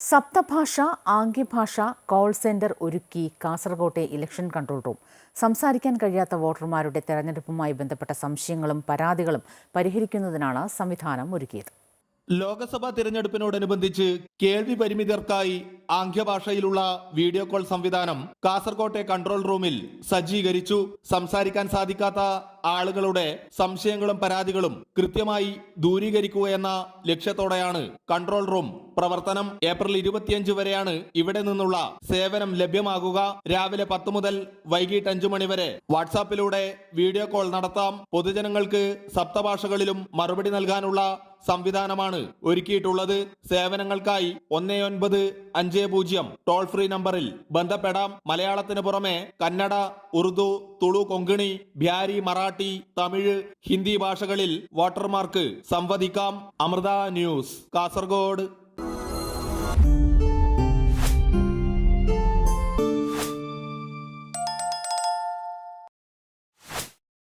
സപ്തഭാഷ ആംഗ്യഭാഷ call centre ഒരുക്കി കാസർകോട്ടെ election control room സംസാരിക്കാൻ കഴിയാത്ത വോട്ടർമാരുടെ തെരഞ്ഞെടുപ്പുമായി ബന്ധപ്പെട്ട സംശയങ്ങളും പരാതികളും പരിഹരിക്കുന്നതിനാണ് സംവിധാനം ഒരുക്കിയത്. ലോക്സഭാ തിരഞ്ഞെടുപ്പിനോടനുബന്ധിച്ച് കേൾവി പരിമിതർക്കായി ആംഗ്യഭാഷയിലുള്ള വീഡിയോ കോൾ സംവിധാനം കാസർകോട്ടെ കൺട്രോൾ റൂമിൽ സജ്ജീകരിച്ചു. സംസാരിക്കാൻ സാധിക്കാത്ത ആളുകളുടെ സംശയങ്ങളും പരാതികളും കൃത്യമായി ദൂരീകരിക്കുക എന്ന ലക്ഷ്യത്തോടെയാണ് കൺട്രോൾ റൂം പ്രവർത്തനം. ഏപ്രിൽ ഇരുപത്തിയഞ്ച് വരെയാണ് ഇവിടെ നിന്നുള്ള സേവനം ലഭ്യമാകുക. രാവിലെ പത്ത് മുതൽ വൈകിട്ട് അഞ്ചു മണി വരെ വാട്സാപ്പിലൂടെ വീഡിയോ കോൾ നടത്താം. പൊതുജനങ്ങൾക്ക് സപ്തഭാഷകളിലും മറുപടി നൽകാനുള്ള സംവിധാനമാണ് ഒരുക്കിയിട്ടുള്ളത്. സേവനങ്ങൾക്കായി ഒന്നേ ഒൻപത് അഞ്ച് പൂജ്യം പൂജ്യം ടോൾ ഫ്രീ നമ്പറിൽ ബന്ധപ്പെടാം. മലയാളത്തിന് പുറമെ കന്നഡ ഉറുദു തുളു കൊങ്കിണി ബ്യാരി മറാഠി തമിഴ് ഹിന്ദി ഭാഷകളിൽ വോട്ടർമാർക്ക് സംവദിക്കാം. അമൃത ന്യൂസ് കാസർഗോഡ്.